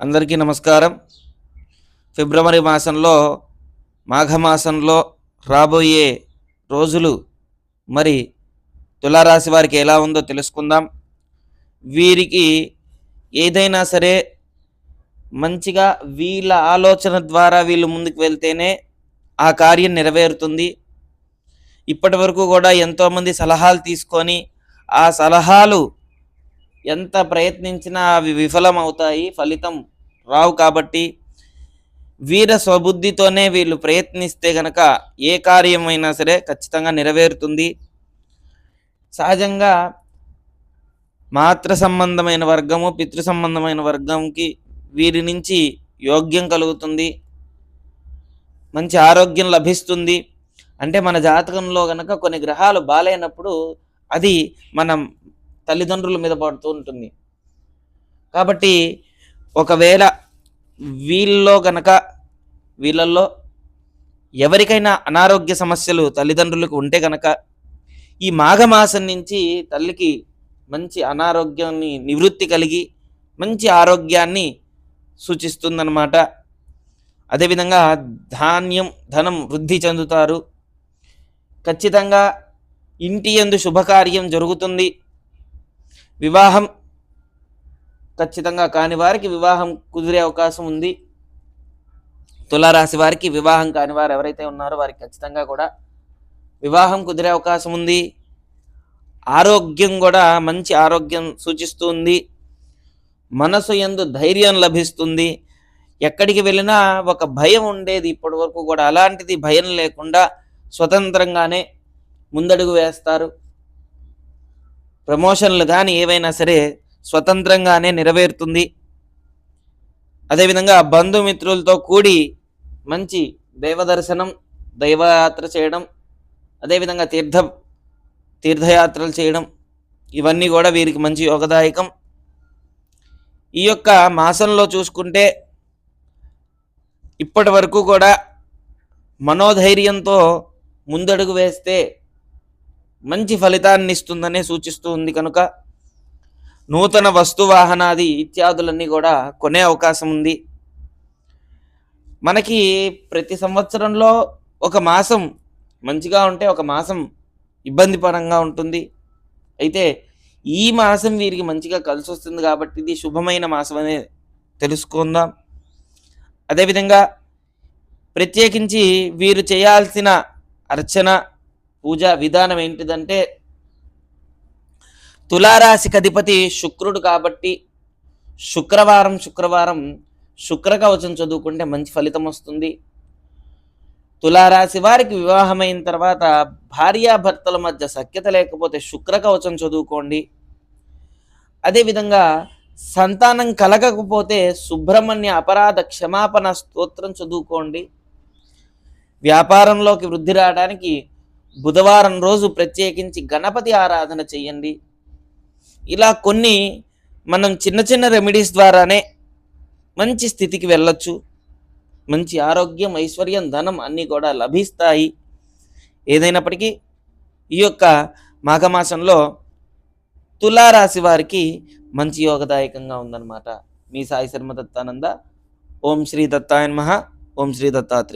అందరికీ నమస్కారం. ఫిబ్రవరి మాసంలో మాఘమాసంలో రాబోయే రోజులు మరి తులారాశి వారికి ఎలా ఉందో తెలుసుకుందాం. వీరికి ఏదైనా సరే మంచిగా వీళ్ళ ఆలోచన ద్వారా వీళ్ళు ముందుకు వెళ్తేనే ఆ కార్యం నెరవేరుతుంది. ఇప్పటి వరకు కూడా ఎంతోమంది సలహాలు తీసుకొని ఆ సలహాలు ఎంత ప్రయత్నించినా అవి విఫలం అవుతాయి ఫలితం రావు కాబట్టి వీర స్వబుద్ధితోనే వీళ్ళు ప్రయత్నిస్తే గనక ఏ కార్యమైనా సరే ఖచ్చితంగా నెరవేరుతుంది. సహజంగా మాతృ సంబంధమైన వర్గము పితృ సంబంధమైన వర్గంకి వీరి నుంచి యోగ్యం కలుగుతుంది మంచి ఆరోగ్యం లభిస్తుంది. అంటే మన జాతకంలో గనక కొన్ని గ్రహాలు బాలైనప్పుడు అది మనం తల్లిదండ్రుల మీద పడుతూ ఉంటుంది. కాబట్టి ఒకవేళ వీళ్ళలో గనక వీళ్ళల్లో ఎవరికైనా అనారోగ్య సమస్యలు తల్లిదండ్రులకు ఉంటే గనక ఈ మాఘమాసం నుంచి తల్లికి మంచి అనారోగ్యాన్ని నివృత్తి కలిగి మంచి ఆరోగ్యాన్ని సూచిస్తుందన్నమాట. అదేవిధంగా ధాన్యం ధనం వృద్ధి చెందుతారు. ఖచ్చితంగా ఇంటి యందు శుభకార్యం జరుగుతుంది. వివాహం ఖచ్చితంగా కాని వారికి వివాహం కుదిరే అవకాశం ఉంది. తులారాశి వారికి వివాహం కాని వారు ఎవరైతే ఉన్నారో వారికి ఖచ్చితంగా కూడా వివాహం కుదిరే అవకాశం ఉంది. ఆరోగ్యం కూడా మంచి ఆరోగ్యం సూచిస్తుంది మనసు ఎందు ధైర్యం లభిస్తుంది. ఎక్కడికి వెళ్ళినా ఒక భయం ఉండేది ఇప్పటి వరకు కూడా. అలాంటిది భయం లేకుండా స్వతంత్రంగానే ముందడుగు వేస్తారు. ప్రమోషన్లు కానీ ఏవైనా సరే స్వతంత్రంగానే నెరవేరుతుంది. అదేవిధంగా బంధుమిత్రులతో కూడి మంచి దైవ దర్శనం దైవయాత్ర చేయడం అదేవిధంగా తీర్థ తీర్థయాత్రలు చేయడం ఇవన్నీ కూడా వీరికి మంచి యోగదాయకం. ఈ యొక్క మాసంలో చూసుకుంటే ఇప్పటి వరకు కూడా మనోధైర్యంతో ముందడుగు వేస్తే మంచి ఫలితాన్ని ఇస్తుందనే సూచిస్తూ ఉంది కనుక నూతన వస్తు వాహనాది ఇత్యాదులన్నీ కూడా కొనే అవకాశం ఉంది. మనకి ప్రతి సంవత్సరంలో ఒక మాసం మంచిగా ఉంటే ఒక మాసం ఇబ్బందిపరంగా ఉంటుంది. అయితే ఈ మాసం వీరికి మంచిగా కలిసి వస్తుంది కాబట్టి ఇది శుభమైన మాసం అనే తెలుసుకుందాం. అదేవిధంగా ప్రత్యేకించి వీరు చేయాల్సిన అర్చన పూజా విధానం ఏంటిదంటే తులారాశికి అధిపతి శుక్రుడు కాబట్టి శుక్రవారం శుక్రవారం శుక్ర కవచం చదువుకుంటే మంచి ఫలితం వస్తుంది. తులారాశి వారికి వివాహమైన తర్వాత భార్యాభర్తల మధ్య సఖ్యత లేకపోతే శుక్ర కవచం చదువుకోండి. అదేవిధంగా సంతానం కలగకపోతే సుబ్రహ్మణ్య అపరాధ క్షమాపణ స్తోత్రం చదువుకోండి. వ్యాపారంలోకి వృద్ధి రావడానికి బుధవారం రోజు ప్రత్యేకించి గణపతి ఆరాధన చేయండి. ఇలా కొన్ని మనం చిన్న చిన్న రెమెడీస్ ద్వారానే మంచి స్థితికి వెళ్ళొచ్చు. మంచి ఆరోగ్యం ఐశ్వర్యం ధనం అన్నీ కూడా లభిస్తాయి. ఏదైనప్పటికీ ఈ యొక్క మాఘమాసంలో తులారాశి వారికి మంచి యోగదాయకంగా ఉందన్నమాట. మీ సాయి శర్మ దత్తానంద. ఓం శ్రీ దత్తాయన్ మహా ఓం శ్రీ దత్తాత్రేయ